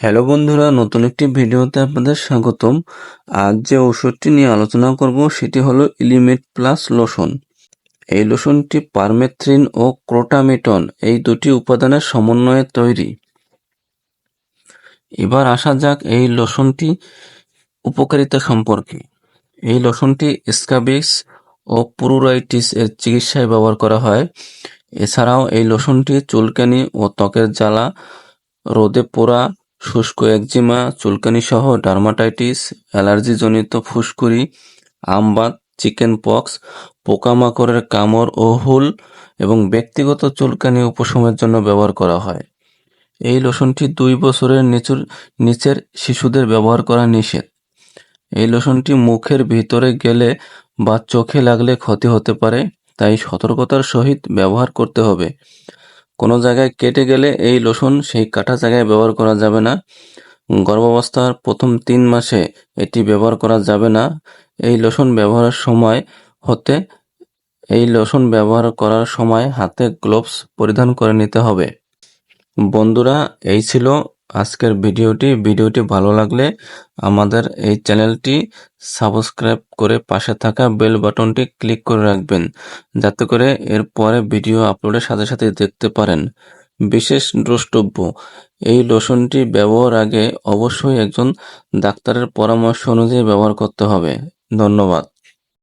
Hello বন্ধুরা, নতুন একটি ভিডিওতে আপনাদের স্বাগতম। আজ যে ওষুধটি নিয়ে আলোচনা করব, সেটি হলো ইলিমেট প্লাস লোশন। এই লোশনটি পারমেথ্রিন ও ক্রোটামিটন এই দুটি উপাদানের সমন্বয়ে তৈরি। এবার আসা যাক এই লোশনটি উপকারিতা সম্পর্কে। এই লোশনটি স্কাবিক্স ও পুরুরাইটিস এর চিকিৎসায় ব্যবহার করা হয়। এছাড়াও এই লোশনটি চুলকানি ও ত্বকের জ্বালা, রোদে পোড়া শুষ্ক একজিমা, চুলকানি সহ ডার্মাটাইটিস, অ্যালার্জিজনিত ফুসকুড়ি আমবাত চিকেন পক্স, পোকামাকড়ের কামড় ও হুল এবং ব্যক্তিগত চুলকানি উপশমের জন্য ব্যবহার করা হয়। এই লোশনটি দুই বছরের নিচুর, নিচের শিশুদের ব্যবহার করা নিষেধ। এই লোশনটি মুখের ভিতরে গেলে বা চোখে লাগলে ক্ষতি হতে পারে, তাই সতর্কতার সহিত ব্যবহার করতে হবে। কোনো জায়গায় কেটে গেলে এই লোশন সেই কাটা জায়গায় ব্যবহার করা যাবে না। গর্ভাবস্থার প্রথম তিন মাসে এটি ব্যবহার করা যাবে না। এই লোশন ব্যবহারের সময় হতে এই লোশন ব্যবহার করার সময় হাতে গ্লোভস পরিধান করে নিতে হবে। বন্ধুরা, এই ছিল আজকের ভিডিওটি ভিডিওটি ভালো লাগলে আমাদের এই চ্যানেলটি সাবস্ক্রাইব করে পাশে থাকা বেল বাটনটি ক্লিক করে রাখবেন, যাতে করে এর পরে ভিডিও আপলোডের সাথে সাথে দেখতে পারেন। বিশেষ দ্রষ্টব্য, এই লোশনটি ব্যবহার আগে অবশ্যই একজন ডাক্তারের পরামর্শ অনুযায়ী ব্যবহার করতে হবে। ধন্যবাদ।